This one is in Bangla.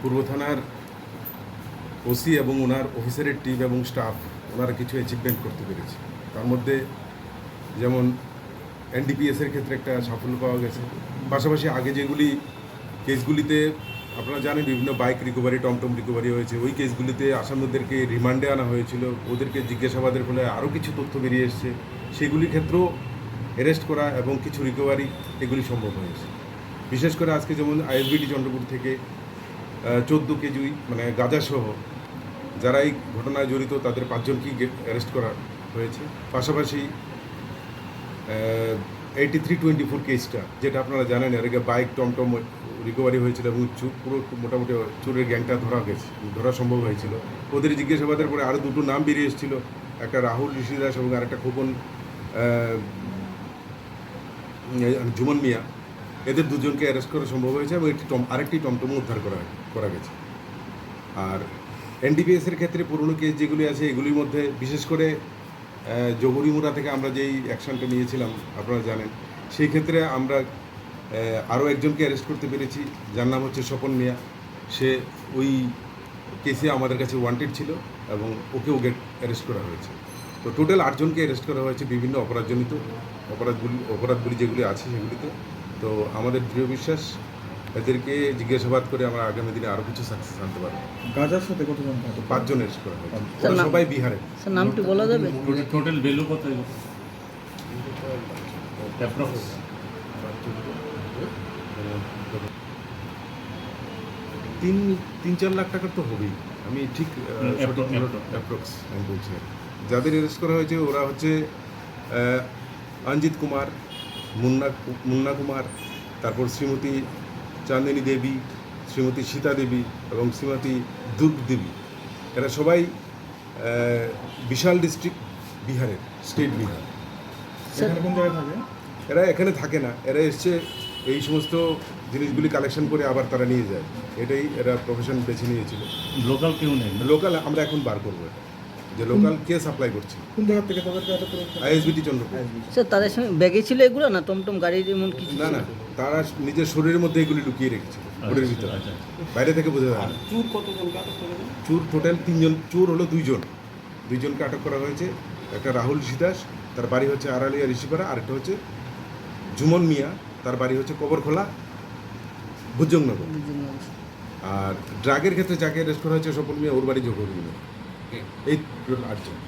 পূর্ব থানার ওসি এবং ওনার অফিসারের টিম এবং স্টাফ ওনারা কিছু অ্যাচিভমেন্ট করতে পেরেছে। তার মধ্যে যেমন এনডিপিএসের ক্ষেত্রে একটা সাফল্য পাওয়া গেছে। পাশাপাশি আগে যেগুলি কেসগুলিতে আপনারা জানেন, বিভিন্ন বাইক রিকভারি টমটম রিকভারি হয়েছে। ওই কেসগুলিতে আসামিদেরকে রিমান্ডে আনা হয়েছিল। ওদেরকে জিজ্ঞাসাবাদের ফলে আরও কিছু তথ্য বেরিয়ে এসছে। সেগুলির ক্ষেত্রেও অ্যারেস্ট করা এবং কিছু রিকভারি এগুলি সম্ভব হয়েছে। বিশেষ করে আজকে যেমন আইএসবিটি চন্দ্রপুর থেকে চোদ্দ কেজি মানে গাঁজাসহ যারা এই ঘটনায় জড়িত, তাদের পাঁচজনকেই অ্যারেস্ট করা হয়েছে। পাশাপাশি এইটি থ্রি টোয়েন্টি ফোর কেসটা যেটা আপনারা জানেন, এর আগে বাইক টমটম রিকভারি হয়েছিল এবং চুর, পুরো মোটামুটি চোরের গ্যাংটা ধরা গেছে, ধরা সম্ভব হয়েছিল। ওদের জিজ্ঞাসাবাদের পরে আরও দুটো নাম বেরিয়ে এসেছিল, একটা রাহুল ঋষিদাস এবং আরেকটা এই জুমন মিয়া। এদের দুজনকে অ্যারেস্ট করা সম্ভব হয়েছে এবং একটি টম আরেকটি টমটম উদ্ধার করা করা গেছে। আর এনডিপিএসের ক্ষেত্রে পুরনো কেস যেগুলি আছে এগুলির মধ্যে বিশেষ করে আহ, জহুরিমুড়া থেকে আমরা যেই অ্যাকশনটা নিয়েছিলাম আপনারা জানেন সেই ক্ষেত্রে আমরা আরও একজনকে অ্যারেস্ট করতে পেরেছি যার নাম হচ্ছে স্বপন মিয়া। সে ওই কেসে আমাদের কাছে ওয়ান্টেড ছিল এবং ওকেও গেট অ্যারেস্ট করা হয়েছে। তো টোটাল আটজনকে অ্যারেস্ট করা হয়েছে বিভিন্ন অপরাধজনিত অপরাধগুলি অপরাধগুলি যেগুলি আছে সেগুলিতে। তো আমাদের দৃঢ় বিশ্বাস এদেরকে জিজ্ঞাসাবাদ করে আমরা আগামী দিনে আরও কিছু সাকসেস আনতে পারব। গাজার সাথে কতজন পাঁচজন অ্যারেস্ট করা হয়েছে ওরা সবাই বিহারে স্যার নামটি বলা যাবে? টোটাল ভ্যালু কত তিন তিন চার লাখ টাকার তো হবেই। আমি ঠিক অ্যাপ্রক্স আমি বলছি। যাদের অ্যারেস্ট করা হয়েছে ওরা হচ্ছে অঞ্জিত কুমার মুন্না মুন্না কুমার তারপর শ্রীমতী চান্দিনী দেবী শ্রীমতী সীতা দেবী এবং শ্রীমতী দুর্গ দেবী। এরা সবাই বিশাল ডিস্ট্রিক্ট বিহারের স্টেট বিহার। কোন জায়গায় থাকে? এরা এখানে থাকে না। এরা এসছে এই সমস্ত জিনিসগুলি কালেকশন করে আবার তারা নিয়ে যায়। এটাই এরা প্রফেশন বেছে নিয়েছিল। লোকাল কেউ নেই। লোকাল আমরা এখন বার করব। এটা যে লোকাল কে সাপ্লাই করছে। কোন জায়গা থেকে তাদেরকে আটক করেছে আইএসবিটি চন্দ্রপুর। স্যার তাদের সঙ্গে ব্যাগে ছিল এগুলো না? টমটম গাড়ির এমন কিছু না না তারা নিজের শরীরের মধ্যে এগুলি লুকিয়ে রেখেছিল ওদের ভিতরে। আচ্ছা বাইরে থেকে বোঝা যায় না। চুর দেন? চোর টোটাল তিনজন চোর হলো দুইজন। দুইজনকে আটক করা হয়েছে। একটা রাহুল সিদাস তার বাড়ি হচ্ছে আড়ালিয়া ঋষিপাড়া আরেকটা হচ্ছে জুমন মিয়া তার বাড়ি হচ্ছে কবরখোলা ভুজংনগর আর ড্রাগের ক্ষেত্রে যাকে অ্যারেস্ট করা হয়েছে স্বপন মিয়া ওর বাড়ি যোগ এই টোটাল আটজন